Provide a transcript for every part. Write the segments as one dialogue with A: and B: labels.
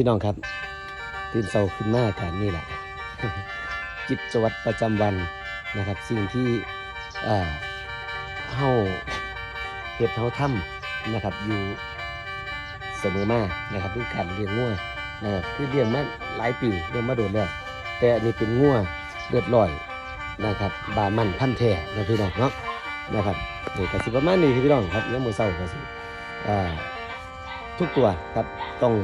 A: พี่น้องครับตื่นเช้าขึ้นมากันนี่แหละกิจวัตรประจำวันนะครับ สิ่งที่เฮาเฮ็ดเฮาทำนะครับ อยู่เสมอมานะครับคือการเลี้ยงงัวนะครับคือเลี้ยงมาหลายปีเลี้ยงมาโดนแล้วแต่อันนี้เป็นงัวเลือดลอยนะครับ บามันพันแท้นะพี่น้องเนาะนะครับนี่ก็สิประมาณนี้พี่น้องครับยังมื้อเช้าก็สิทุกตัวครับต้อง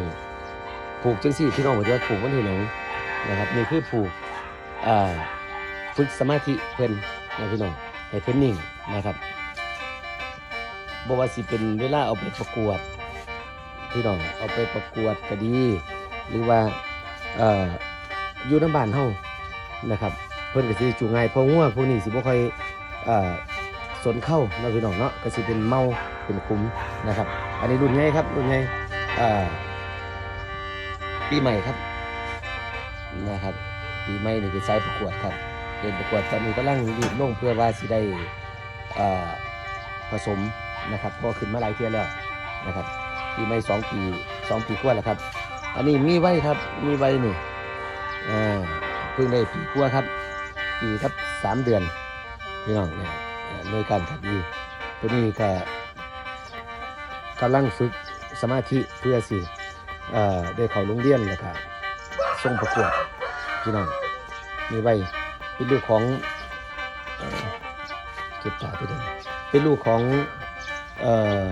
A: ผูกจังซี่พี่น้องบอกว่าผูกมันที่หนึ่งนะครับนี่คือผูกฝึกสมาธิเพิ่นนะพี่น้องให้เพิ่นนิ่งนะครับบ่ว่าสิเป็นเวลาเอาไปประกวดพี่น้องเอาไปประกวดก็ดี หรือว่าอยู่น้ำบานเฮานะครับ เพิ่นก็สิจูงง่ายเพราะงัวพวกนี้สิบ่ค่อยสนเข้านะพี่น้องเนาะก็สิเป็นเมาเป็นคุ้มนะครับ อันนี้รุ่นใหญ่ครับรุ่นใหญ่เอ่อ ปีใหม่ครับนะครับ ปีใหม่นี่คือสายประกวดครับเดินประกวดตอนนี้กำลังรีบลงเพื่อว่าสิได้ผสมนะครับเพอขึ้นมาหลายเทียแล้วนะครับปีใหม่สองปีสองปีกว่าแล้วครับ อันนี้มีไว้ครับมีไว้นี่อ่าเพิ่งได้ปีกว่าครับปีครับสามเดือนพี่น้องเนี่ยอ่าหน่วยการขับดีตัวนี้ก็กำลังฝึกสมาธิเพื่อสิ ได้เข้าโรงเรียนแล้วก็ส่งประกวดพี่น้องมีไว้เป็นลูกของเก็บจ่าไปเดินเป็นลูกของเอ่อ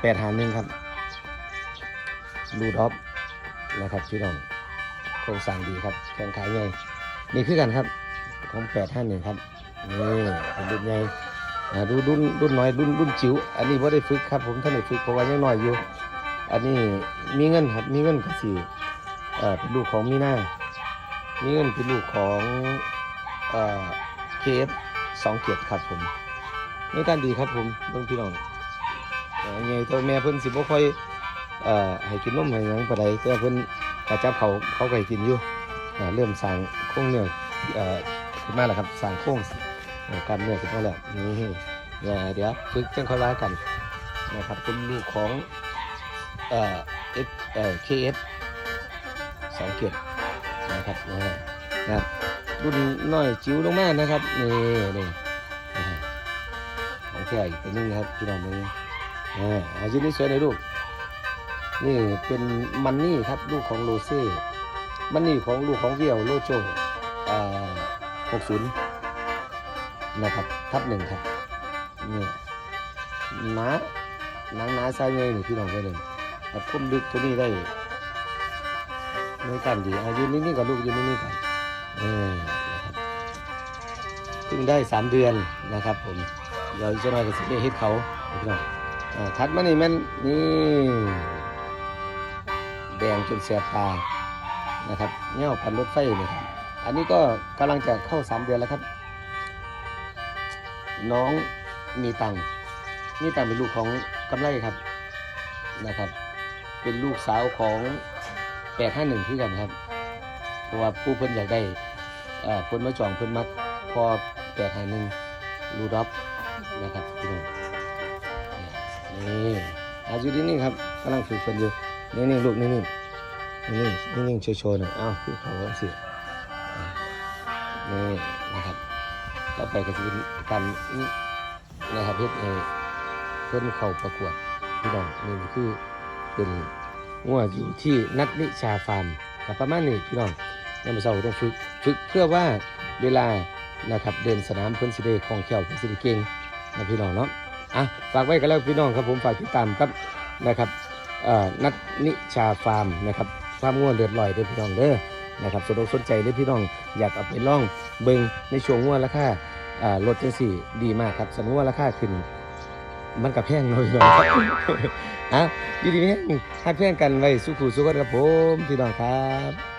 A: แปดหาหนึ่งครับรูดอฟนะครับพี่น้องโครงสร้างดีครับแข่งขายใหญ่นี่คือกันครับของแปดห้าหนึ่งครับนี่เป็นรุ่นใหญ่ดูรุ่นรุ่นน้อยรุ่นรุ่นจิ๋วอันนี้ว่าได้ฝึกครับผมท่านได้ฝึกเพราะว่ายังน้อยอยู่ อันนี้มีเงินครับมีเงินกับสี่เอ่อเป็นลูกของมีนามีเงินเป็นลูกของเอ่อเคฟสองเกียรติครับผมนี่การดีครับผมเบิ่งพี่น้องเอ่อไงตัวแม่เพิ่นสิบ่ค่อยเอ่อให้กินนมให้หยังปานใดแต่เพิ่นก็จับเขาเขาก็ให้กินอยู่อ่าเริ่มสร้างโครงเนื้อเอ่อขึ้นมาแล้วครับสร้างโครงเอ่อกล้ามเนื้อขึ้นมาแล้วนี่เดี๋ยวเดี๋ยวฝึกจังค่อยว่ากันนะครับเป็นลูกของ เอ่อ F เอ่อ KF สองเกียรตินะครับนะครับรุ่นน้อยจิ๋วลงมานะครับนี่นี่ของแท้อีกตัวหนึงนะครับพี่น้องมืออ่าอายุนี้สวยในอยลูกนี่เป็นมันนี่ครับลูกของโรเซ่มันนี่ของลูกของเวียวโลโจอ่า60นย์นะครับทับหนึ่งครับนี่หนาหนังหนาใส่เงยนี่พี่น้องไปเลยค รับคุ้มดึกตัวนี้ได้ในการดีอายุนี้นี่กับลูกอยืนนี่กันเออนะครับเพิ่งได้สามเดือนนะครับผมเดี๋ยวอีกจะน้อยก็สิได้เฮ็ดเขาพี่น้องอ่าถัดมานี่แมันนี่แดงจนแสบตานะครับเงี้ยวพันรถไฟเลยครับอันนี้ก็กำลังจะเข้าสามเดือนแล้วครับ น้องมีตังค์มีตังค์เป็นลูกของกำไรครับนะครับ เป็นลูกสาวของแปดห้าหนึ่งที่กันครับ เพราะว่าผู้เพิ่นอยากได้เพิ่นมาจองเพิ่นมักพอแปดห้าหนึ่งรูดอฟนะครับพี่น้องนี่อายุนิ่งๆครับกำลังฝึกกันอยู่นิ่งๆลูกนิ่งๆนิ่งๆนิ่งๆโชว์ๆหน่อยอ้าวคือเขาสิอ่านี่นะครับต่อไปก็จะเป็นการนะครับเพื่อให้เพื่อนเข้าประกวดพี่น้องนี่คือ เป็นงัวอยู่ที่นัดนิชาฟาร์มกับประมาณนี้พี่น้องยังไม่เศร้าต้องฝึกฝึกเพื่อว่าเวลานะครับเดินสนามเพื่อนสิได้คล่องแคล่วเพื่อนสิได้เก่งนะพี่น้องเนาะอะฝากไว้กันแล้วพี่น้องครับผมฝากติดตามครับนะครับนัดนิชาฟาร์มนะครับฟาร์มง่วนเลือดลอยเด้อพี่น้องเด้อนะครับสนอกสนใจเด้อพี่น้องอยากเอาไปล่องเบิงในช่วงง่วนราคาอ่ารถจังสี่ดีมากครับสมมติว่าราคาขึ้นมันกับแพงหน่อยพี่น้อง อยู่ดีนี่ให้เพื่อนกันไว้สุขสุขกันครับผมพี่น้องครับ